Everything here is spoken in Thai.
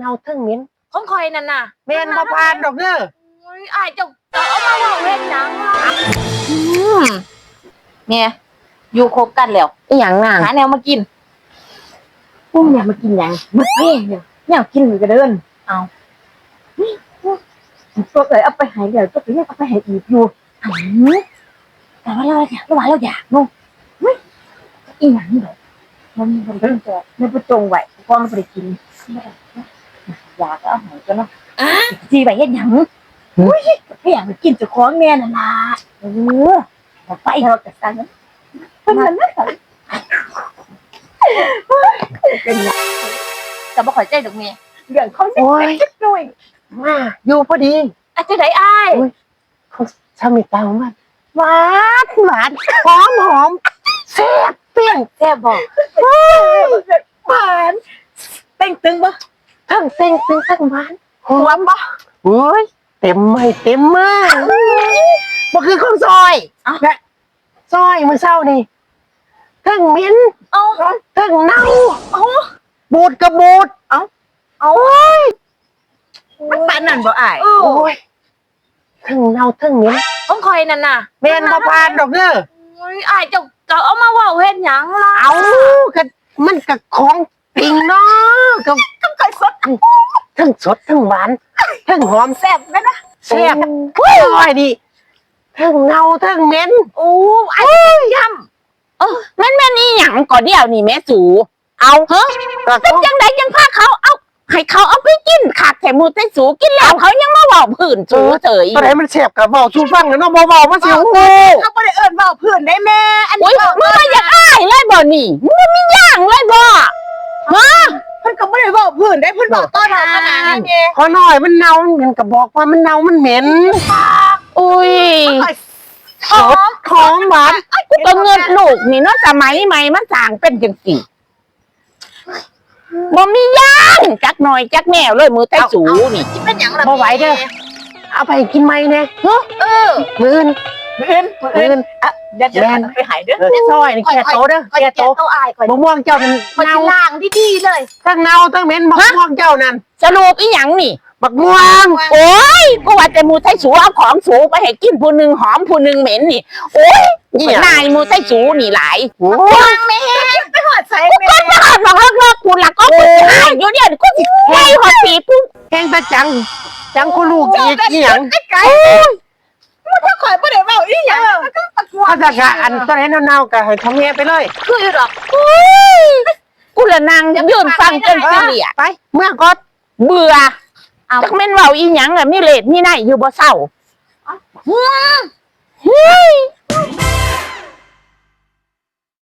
เนาทั้งเหม็นของคอยนั่นน่ะแม่นบ่ผ่านดอกเด้อโอ้ยอายเจ้าเจ้าเอามาเว่าเฮ็ดหยังล่ะอืมแม่อยู่ครบกันแล้วอีหยังน่ะหาแนวมากินพวกเนี่ยมากินหยังมาแม่เนี่ยเนี่ยกินกระเดินเอาตัวเอ้ยเอาไปให้เดี๋ยวตัวเอ้ยเอาไปให้อีกอยู่อืมแต่ว่าเราอยากเราว่าเราอยากเนาะอีหยังเด้อมันมันเพิ่งจะไม่ไปตรงไหวพ่อมันบ่ไปกิน อยากก็เอาใหายกันเนาะจีไปเฮ็ดหยังอุ้ยก็อยากไปกินเจ้าของแม่น่ะล่ะเออเอาไปเราจะสั่งเพิ่นมันน่ะเป็นหยังแต่บ่เข้าใจดอกแม่เรื่องของเด็กๆน้อยมาอยู่พอดีอาจจะได้อายเขาชามีตังมันหวานหวานหอมหอมแซ่บเปรี้ยงแซ่บบ่หวานเต้งตึงบ่ ทั้งเต้งตึงทั้งหวานหอมบ่โอ้ยเต็มไม่เต็มมากบ่คือของซอยนะซอยมื้อเช้านี่ทั้งเหม็นเอาทั้งเน่าบูดกับบูดเอามันปานนั่นบ่อ้ายเออโอ้ยทั้งเน่าทั้งเหม็นของคอยนั่นน่ะแม่นบ่ผ่านดอกเด้อโอ้ยอายเจ้าเจ้าเอามาเว่าเฮ็ดหยังล่ะเอาก็มันก็ของจริงเนาะก็ทั้งไก่สด ทั้งสดทั้งหวานทั้งหอมแซ่บนะนะแซ่บโอ้ยดิทั้งเงาทั้งเหม็นโอ้ไอ้ยแม่นแม่นอีหยังก่อเดียวนี่แม่สูเอาเฮ้อก็เป็นจังไดยังพาเขาเอาให้เขาเอาไปกินขาดแถมูแต่สูกินแล้วเขายังมาเว้าผื่นสูเฉยตอนไหนมันแซ่บกับเบาชูฟังแล้วเนาะเบาๆมันสิโอ้โหเขาบ่ได้เอิ้นเว้าเพื่อนได้แม่อันโอ้นี้ยเว้ามึงมาอยากอ้ายเลยบ่นี่มึงบ่มีย่างเลยบ่ฮะเพิ่นก็ บ่ได้เว้าเพื่อนได้เพิ่นเว้าต้นหน้ขนาดนั้นเองขอหน่อยมันเน่ามันเหม็นก็บอกว่ามันเน่ามันเหม็นอุ้ยสดหอมหวานกูก็เงินลูกนี่เนาะสมัยใหม่มันสร้างเป็นจังซี่บ่มีย่างจักหน่อยจักแนวเลยมือแต่สูนี่สิเป็นหยังล่ะบ่ไหวเด้อเอาไปกินไหมเนี่ยเออมื้อนเพิ่นมื้อน เดี๋ยวจะไปหายเด้อเออซอยนี่แค่โตเด้อคอยแค่เก็โตบเอาอายคอยมะม่วงเจ้านั่นคอยเน่าสิล้างดีๆเลยทั้งเน่าทั้งเหม็นมะม่วงเจ้านั่นสรุปอีหยังนี่บักม่วง โอ้ยกูว่าแต่หมูไทยสูเอาของสูไปให้กินผู้หนึ่งหอมผู้หนึ่งเหม็นนี่โอ้ยกูเป็นนายหมูไทยสูนี่หลายโอ้วางแม่ไปหอดใส่กูแม่ก็จะหอดบอกเลิกเลิกกูละก็กูจะหายอยู่เนี่ยกูสิไล่หอดผีปุ๊บแห้งตะจังจังกูลูกอีกอีหยังไกลถ้าข่อยบ่ได้เว้าอีหยังมันก็ตะกว เขาจะกะอันตอนนี้เน่าๆกะให้ทำเมียไปเลยคืออยู่ดอกกูละนางยืนฟังจนเสียไป เมื่อก็เบื่อจักแม่นเว้าอีหยังอะมีเลดมีไหนอยู่บ่เศร้าเฮ้ย